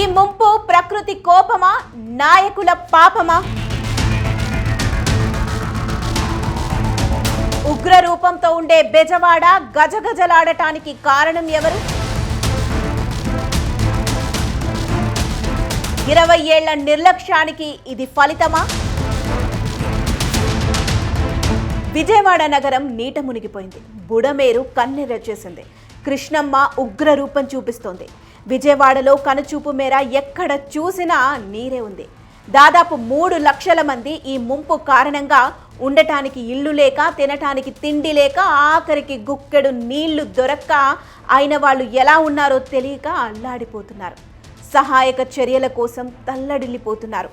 ఈ ముంపు ప్రకృతి కోపమా? నాయకుల పాపమా? ఉగ్ర రూపంతో ఉండే బెజవాడ గజగజలాడటానికి కారణం ఎవరు? ఇరవై ఏళ్ళ నిర్లక్ష్యానికి ఇది ఫలితమా? విజయవాడ నగరం నీట మునిగిపోయింది. బుడమేరు కన్నెర్ర చేసింది. కృష్ణమ్మ ఉగ్ర రూపం చూపిస్తోంది. విజయవాడలో కనుచూపు మేర ఎక్కడ చూసినా నీరే ఉంది. దాదాపు మూడు లక్షల మంది ఈ ముంపు కారణంగా ఉండటానికి ఇల్లు లేక తినటానికి తిండి లేక ఆఖరికి గుక్కెడు నీళ్ళు దొరక్క అయిన వాళ్ళు ఎలా ఉన్నారో తెలియక అల్లాడిపోతున్నారు. సహాయక చర్యల కోసం తల్లడిల్లిపోతున్నారు.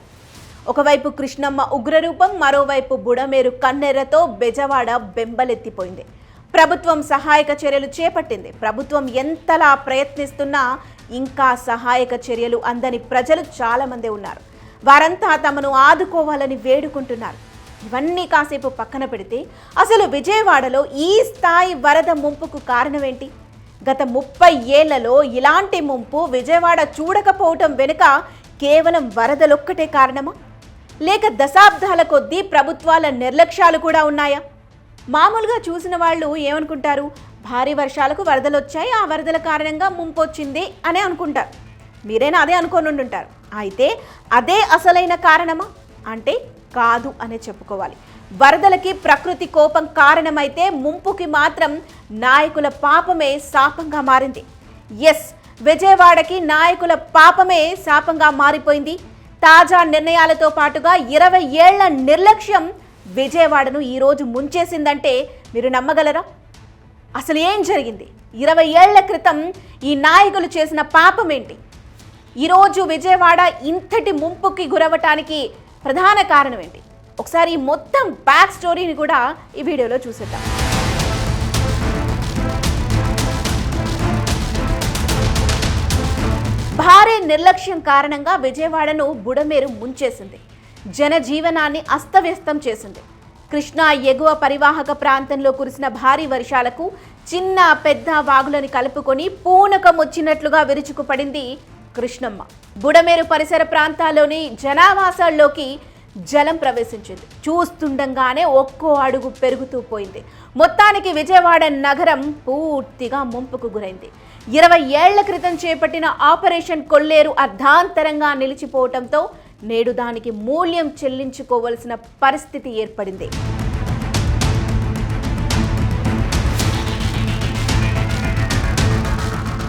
ఒకవైపు కృష్ణమ్మ ఉగ్రరూపం మరోవైపు బుడమేరు కన్నెర్రతో బెజవాడ బెంబలెత్తిపోయింది. ప్రభుత్వం సహాయక చర్యలు చేపట్టింది. ప్రభుత్వం ఎంతలా ప్రయత్నిస్తున్నా ఇంకా సహాయక చర్యలు అందని ప్రజలు చాలామంది ఉన్నారు. వారంతా తమను ఆదుకోవాలని వేడుకుంటున్నారు. ఇవన్నీ కాసేపు పక్కన పెడితే అసలు విజయవాడలో ఈ స్థాయి వరద ముంపుకు కారణమేంటి? గత ముప్పై ఏళ్ళలో ఇలాంటి ముంపు విజయవాడ చూడకపోవటం వెనుక కేవలం వరదలొక్కటే కారణమా? లేక దశాబ్దాల కొద్దీ ప్రభుత్వాల నిర్లక్ష్యాలు కూడా ఉన్నాయా? మామూలుగా చూసిన వాళ్ళు ఏమనుకుంటారు? భారీ వర్షాలకు వరదలు వచ్చాయి ఆ వరదల కారణంగా ముంపు వచ్చింది అనే అనుకుంటారు. మీరైనా అదే అనుకొని ఉంటుంటారు అయితే అదే అసలైన కారణమా? అంటే కాదు అనే చెప్పుకోవాలి. వరదలకి ప్రకృతి కోపం కారణమైతే ముంపుకి మాత్రం నాయకుల పాపమే శాపంగా మారింది. ఎస్ విజయవాడకి నాయకుల పాపమే శాపంగా మారిపోయింది. తాజా నిర్ణయాలతో పాటుగా ఇరవై ఏళ్ళ నిర్లక్ష్యం విజయవాడను ఈరోజు ముంచేసిందంటే మీరు నమ్మగలరా? అసలు ఏం జరిగింది? ఇరవై ఏళ్ళ క్రితం ఈ నాయకులు చేసిన పాపం ఏంటి? ఈరోజు విజయవాడ ఇంతటి ముంపుకి గురవటానికి ప్రధాన కారణం ఏంటి? ఒకసారి మొత్తం బ్యాక్ స్టోరీని కూడా ఈ వీడియోలో చూసేద్దాం. భారీ నిర్లక్ష్యం కారణంగా విజయవాడను బుడమేరు ముంచేసింది. జనజీవనాన్ని అస్తవ్యస్తం చేసింది. కృష్ణా ఎగువ పరివాహక ప్రాంతంలో కురిసిన భారీ వర్షాలకు చిన్న పెద్ద వాగులను కలుపుకొని పూనకం వచ్చినట్లుగా విరుచుకుపడింది కృష్ణమ్మ. బుడమేరు పరిసర ప్రాంతాల్లోని జనావాసాల్లోకి జలం ప్రవేశించింది. చూస్తుండగానే ఒక్కో అడుగు పెరుగుతూ పోయింది. మొత్తానికి విజయవాడ నగరం పూర్తిగా ముంపుకు గురైంది. ఇరవై ఏళ్ళ క్రితం చేపట్టిన ఆపరేషన్ కొల్లేరు అర్ధాంతరంగా నిలిచిపోవటంతో నేడు దానికి మూల్యం చెల్లించుకోవలసిన పరిస్థితి ఏర్పడింది.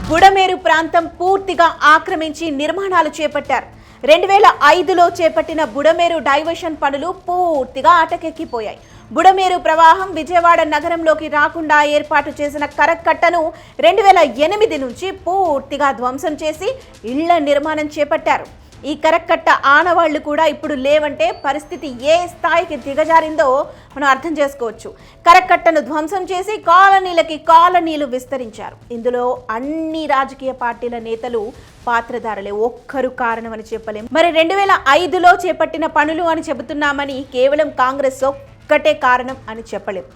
బుడమేరు ప్రాంతం పూర్తిగా ఆక్రమించి నిర్మాణాలు చేపట్టారు. రెండు వేల ఐదులో చేపట్టిన బుడమేరు డైవర్షన్ పనులు పూర్తిగా అటకెక్కిపోయాయి. బుడమేరు ప్రవాహం విజయవాడ నగరంలోకి రాకుండా ఏర్పాటు చేసిన కరక్కట్టను రెండు వేల ఎనిమిది నుంచి పూర్తిగా ధ్వంసం చేసి ఇళ్ళ నిర్మాణం చేపట్టారు. ఈ కరక్కట్ట ఆనవాళ్ళు కూడా ఇప్పుడు లేవంటే పరిస్థితి ఏ స్థాయికి దిగజారిందో మనం అర్థం చేసుకోవచ్చు. కరక్కట్టను ధ్వంసం చేసి కాలనీలకి కాలనీలు విస్తరించారు. ఇందులో అన్ని రాజకీయ పార్టీల నేతలు పాత్రధారులే. ఒక్కరు కారణమని చెప్పలేం. మరి రెండు వేల ఐదులో చేపట్టిన పనులు అని చెబుతున్నామని కేవలం కాంగ్రెస్ ఒక్కటే కారణం అని చెప్పలేం.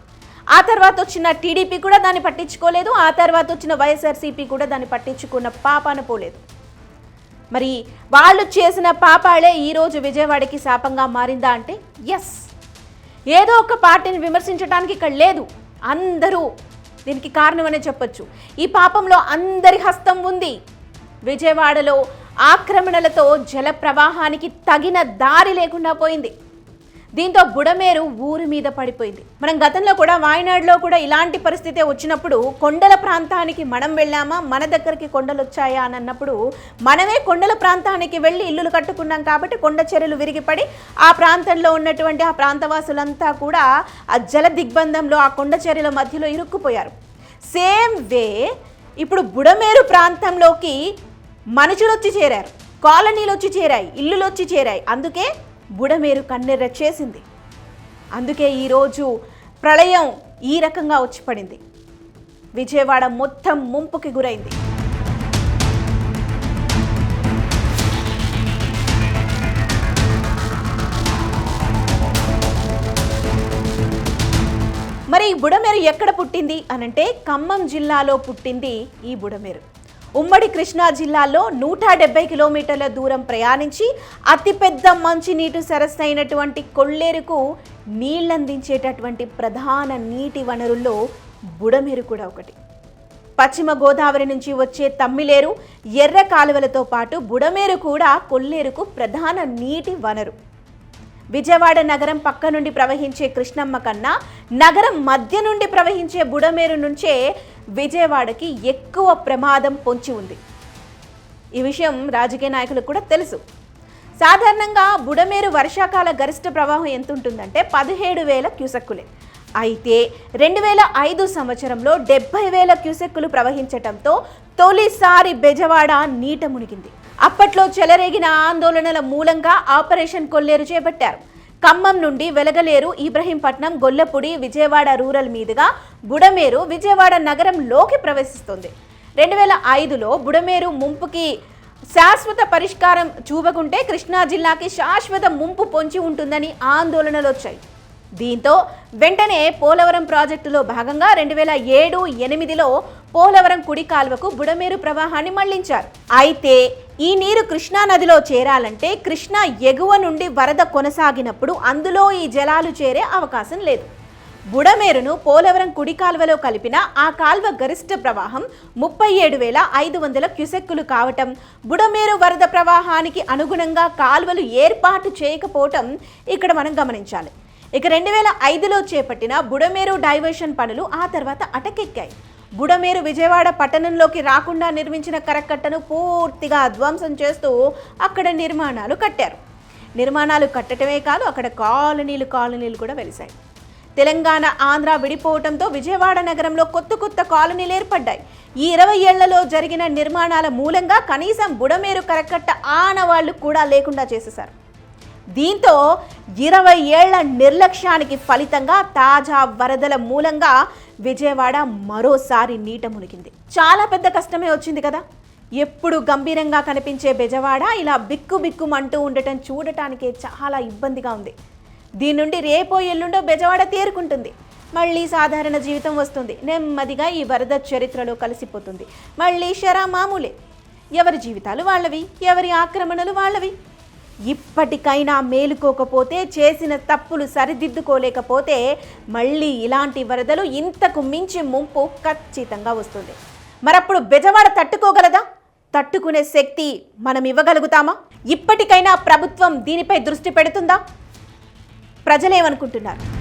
ఆ తర్వాత వచ్చిన టీడీపీ కూడా దాన్ని పట్టించుకోలేదు. ఆ తర్వాత వచ్చిన వైఎస్ఆర్సీపీ కూడా దాన్ని పట్టించుకున్న పాపాన పోలేదు. మరి వాళ్ళు చేసిన పాపాలే ఈరోజు విజయవాడకి శాపంగా మారిందా అంటే ఎస్ ఏదో ఒక పార్టీని విమర్శించడానికి ఇక్కడ లేదు. అందరూ దీనికి కారణమనే చెప్పొచ్చు. ఈ పాపంలో అందరి హస్తం ఉంది. విజయవాడలో ఆక్రమణలతో జల ప్రవాహానికి తగిన దారి లేకుండా పోయింది. దీంతో బుడమేరు ఊరి మీద పడిపోయింది. మనం గతంలో కూడా వాయనాడులో కూడా ఇలాంటి పరిస్థితి వచ్చినప్పుడు కొండల ప్రాంతానికి మనం వెళ్ళామా? మన దగ్గరికి కొండలు వచ్చాయా? అని అన్నప్పుడు మనమే కొండల ప్రాంతానికి వెళ్ళి ఇల్లులు కట్టుకున్నాం కాబట్టి కొండ చెరువులు విరిగిపడి ఆ ప్రాంతంలో ఉన్నటువంటి ఆ ప్రాంతవాసులంతా కూడా ఆ జల దిగ్బంధంలో ఆ కొండ చెరువుల మధ్యలో ఇరుక్కుపోయారు. సేమ్ వే ఇప్పుడు బుడమేరు ప్రాంతంలోకి మనుషులు వచ్చి చేరారు. కాలనీలు వచ్చి చేరాయి. ఇల్లులు వచ్చి చేరాయి. అందుకే బుడమేరు కన్నెర్ర చేసింది. అందుకే ఈరోజు ప్రళయం ఈ రకంగా వచ్చి పడింది. విజయవాడ మొత్తం ముంపుకి గురైంది. మరి ఈ బుడమేరు ఎక్కడ పుట్టింది అనంటే ఖమ్మం జిల్లాలో పుట్టింది ఈ బుడమేరు. ఉమ్మడి కృష్ణా జిల్లాలో నూట డెబ్బై కిలోమీటర్ల దూరం ప్రయాణించి అతిపెద్ద మంచినీటి సరస్సు అయినటువంటి కొల్లేరుకు నీళ్ళందించేటటువంటి ప్రధాన నీటి వనరుల్లో బుడమేరు కూడా ఒకటి. పశ్చిమ గోదావరి నుంచి వచ్చే తమ్మిలేరు ఎర్ర కాలువలతో పాటు బుడమేరు కూడా కొల్లేరుకు ప్రధాన నీటి వనరు. విజయవాడ నగరం పక్క నుండి ప్రవహించే కృష్ణమ్మ కన్నా నగరం మధ్య నుండి ప్రవహించే బుడమేరు నుంచే విజయవాడకి ఎక్కువ ప్రమాదం పొంచి ఉంది. ఈ విషయం రాజకీయ నాయకులకు కూడా తెలుసు. సాధారణంగా బుడమేరు వర్షాకాల గరిష్ట ప్రవాహం ఎంత ఉంటుందంటే పదిహేడు వేల క్యూసెక్కులే. అయితే రెండు వేల ఐదు సంవత్సరంలో డెబ్బై వేల క్యూసెక్కులు ప్రవహించటంతో తొలిసారి బెజవాడ నీట మునిగింది. అప్పట్లో చెలరేగిన ఆందోళనల మూలంగా ఆపరేషన్ కొల్లేరు చేపట్టారు. ఖమ్మం నుండి వెలగలేరు ఇబ్రహీంపట్నం గొల్లపూడి విజయవాడ రూరల్ మీదుగా బుడమేరు విజయవాడ నగరంలోకి ప్రవేశిస్తుంది. రెండు వేల ఐదులో బుడమేరు ముంపుకి శాశ్వత పరిష్కారం చూపకుంటే కృష్ణా జిల్లాకి శాశ్వత ముంపు పొంచి ఉంటుందని ఆందోళనలు వచ్చాయి. దీంతో వెంటనే పోలవరం ప్రాజెక్టులో భాగంగా రెండు వేల ఏడు ఎనిమిదిలో పోలవరం కుడి కాలువకు బుడమేరు ప్రవాహాన్ని మళ్ళించారు. అయితే ఈ నీరు కృష్ణా నదిలో చేరాలంటే కృష్ణా ఎగువ నుండి వరద కొనసాగినప్పుడు అందులో ఈ జలాలు చేరే అవకాశం లేదు. బుడమేరును పోలవరం కుడి కాల్వలో కలిపిన ఆ కాల్వ గరిష్ట ప్రవాహం ముప్పై ఏడు వేల ఐదు వందల క్యుసెక్కులు కావటం బుడమేరు వరద ప్రవాహానికి అనుగుణంగా కాల్వలు ఏర్పాటు చేయకపోవటం ఇక్కడ మనం గమనించాలి. ఇక రెండు వేల ఐదులో చేపట్టిన బుడమేరు డైవర్షన్ పనులు ఆ తర్వాత అటకెక్కాయి. బుడమేరు విజయవాడ పట్టణంలోకి రాకుండా నిర్మించిన కరకట్టను పూర్తిగా ధ్వంసం చేస్తూ అక్కడ నిర్మాణాలు కట్టారు. నిర్మాణాలు కట్టడమే కాదు అక్కడ కాలనీలు కాలనీలు కూడా వెలిశాయి. తెలంగాణ ఆంధ్ర విడిపోవటంతో విజయవాడ నగరంలో కొత్త కొత్త కాలనీలు ఏర్పడ్డాయి. ఈ ఇరవై ఏళ్ళలో జరిగిన నిర్మాణాల మూలంగా కనీసం బుడమేరు కరకట్ట ఆనవాళ్ళు కూడా లేకుండా చేసేశారు. దీంతో ఇరవై ఏళ్ళ నిర్లక్ష్యానికి ఫలితంగా తాజా వరదల మూలంగా విజయవాడ మరోసారి నీట మునిగింది. చాలా పెద్ద కష్టమే వచ్చింది కదా? ఎప్పుడు గంభీరంగా కనిపించే బెజవాడ ఇలా బిక్కు బిక్కుమంటూ ఉండటం చూడటానికే చాలా ఇబ్బందిగా ఉంది. దీని నుండి రేపో ఎల్లుండో బెజవాడ తేరుకుంటుంది. మళ్ళీ సాధారణ జీవితం వస్తుంది. నెమ్మదిగా ఈ వరద చరిత్రలో కలిసిపోతుంది. మళ్ళీ షరా మామూలే. ఎవరి జీవితాలు వాళ్ళవి? ఎవరి ఆక్రమణలు వాళ్ళవి? ఇప్పటికైనా మేలుకోకపోతే చేసిన తప్పులు సరిదిద్దుకోలేకపోతే మళ్ళీ ఇలాంటి వరదలు ఇంతకు మించి ముంపు ఖచ్చితంగా వస్తుంది. మరప్పుడు బెజవాడ తట్టుకోగలదా? తట్టుకునే శక్తి మనం ఇవ్వగలుగుతామా ఇప్పటికైనా ప్రభుత్వం దీనిపై దృష్టి పెడుతుందా? ప్రజలేమనుకుంటున్నారు?